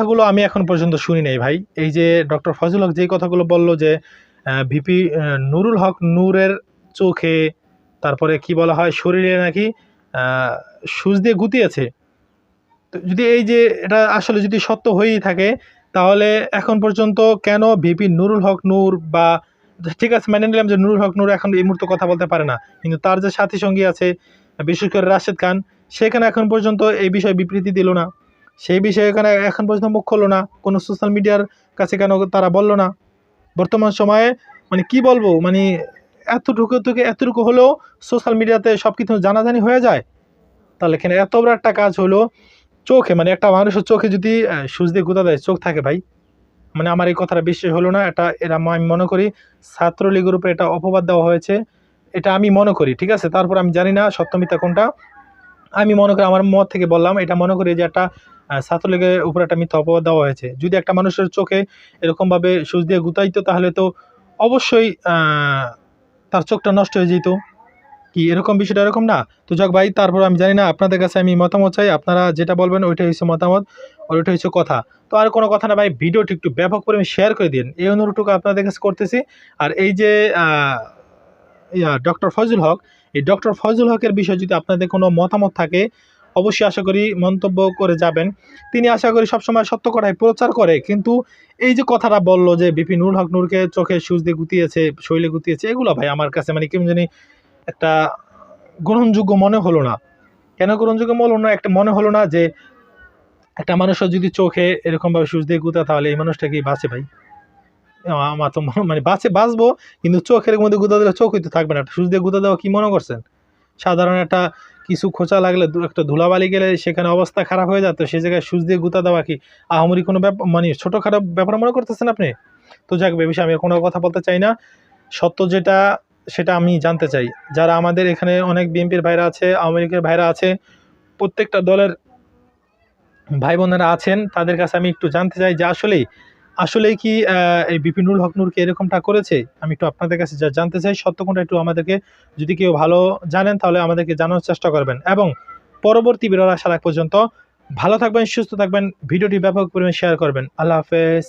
কথাগুলো আমি এখন পর্যন্ত শুনি নাই ভাই। এই যে ডক্টর ফজল হক যেই কথাগুলো বলল যে ভিপি নুরুল হক নূরের চোখে, তারপরে কি বলা হয়, শরীরে নাকি সুচ দিয়ে গুতিয়েছে। তো যদি এই যে এটা আসলে যদি সত্য হয়েই থাকে, তাহলে এখন পর্যন্ত কেন ভিপি নুরুল হক নূর বা, ঠিক আছে, মেনে নিলাম যে নুরুল হক নূর এখন এই মুহূর্তে কথা বলতে পারে না, কিন্তু তার যে সাথী সঙ্গী আছে, বিশেষ করে রাশেদ খান সেখানে এখন পর্যন্ত এই বিষয়ে বিবৃতি দিল না? সেই বিষয়ে এখানে এখন পর্যন্ত মুখ খুললো না। কোনো সোশ্যাল মিডিয়ার কাছে কেন তারা বলল না? বর্তমান সময়ে মানে কি বলব? মানে এতটুকু থেকে এতটুকু হলেও সোশ্যাল মিডিয়াতে সব কিছু জানাজানি হয়ে যায়। তাহলে এখানে এত বড় একটা কাজ হলো চোখে মানে একটা মানুষের চোখে যদি সুচ দিয়ে গুঁতা দেয়, চোখ থাকে ভাই। মানে আমার এই কথাটা বিশ্বাস হলো না, এটা এরা আমি মনে করি ছাত্রলীগের উপরে এটা অপবাদ দেওয়া হয়েছে। এটা আমি মনে করি, ঠিক আছে? তারপর আমি জানি না সত্যমিতা কোনটা। আমি মনে করি, আমার মত থেকে বললাম, এটা মনে করি যে একটা ছাত্রলীগের উপরে একটা মিথ্যা অপবাদ দেওয়া হয়েছে। যদি একটা মানুষের চোখে এরকমভাবে সুচ দিয়ে গুতাইতো, তাহলে তো অবশ্যই তার চোখটা নষ্ট হয়ে যেত। কি এরকম বিষয়টা এরকম না? তো যাক ভাই, তারপর আমি জানি না, আপনাদের কাছে আমি মতামত চাই। আপনারা যেটা বলবেন ওইটা হচ্ছে মতামত আর ওইটা হচ্ছে কথা। তো আর কোনো কথা না ভাই, ভিডিওটি একটু ব্যাপক করে শেয়ার করে দিন। এই অনুরোধটুকু আপনাদের কাছে করতেছি। আর এই যে ডক্টর ফজল হক, এই ডক্টর ফজল হকের বিষয়ে যদি আপনাদের কোনো মতামত থাকে অবশ্যই আশা করি মন্তব্য করে যাবেন। তিনি আশা করি সবসময় সত্য কথাই প্রচার করে। কিন্তু এই যে কথাটা বলল যে বিপি নুরুল হক নূরকে চোখে সুচ দিয়ে গুতিয়েছে, শৈলে গুতিয়েছে, এগুলো ভাই আমার কাছে মানে কেমন জানি একটা গ্রহণযোগ্য মনে হলো না। কেন গ্রহণযোগ্য মনে হলো না? একটা মনে হলো না যে একটা মানুষের যদি চোখে এরকমভাবে সুচ দিয়ে গুতা তাহলে এই মানুষটা কি বাঁচে ভাই? আমার তো মানে বাঁচে, বাঁচবো, কিন্তু চোখের মধ্যে গুঁতা দিলে চোখই তো থাকবে না। সুচ দিয়ে গুঁতা দেওয়া কি মনে করছেন? সাধারণ একটা কিছু খোঁচা লাগলে একটা ধুলাবালি গেলে সেখানে অবস্থা খারাপ হয়ে যেত সে জায়গায় সুচ দিয়ে গুঁতা দেওয়া কি আহমরি কোনো ব্যাপার মানে ছোটোখাটো ব্যাপার মনে করতেছেন আপনি? তো যাক বিষয়ে আমি কোনো কথা বলতে চাই না। সত্য যেটা, সেটা আমি জানতে চাই। যারা আমাদের এখানে অনেক বিএনপির ভাইরা আছে, আওয়ামী লীগের ভাইরা আছে, প্রত্যেকটা দলের ভাই বোনেরা আছেন, তাদের কাছে আমি একটু জানতে চাই যে আসলেই আসলেই কি এই বিপিনুল হক নূরকে এরকমটা করেছে? আমি একটু আপনাদের কাছে যা জানতে চাই সত্য কোনটা একটু আমাদেরকে, যদি কেউ ভালো জানেন, তাহলে আমাদেরকে জানানোর চেষ্টা করবেন। এবং পরবর্তী বিরোধ আসার পর্যন্ত ভালো থাকবেন, সুস্থ থাকবেন, ভিডিওটি ব্যাপক পরিমাণে শেয়ার করবেন। আল্লাহ হাফেজ।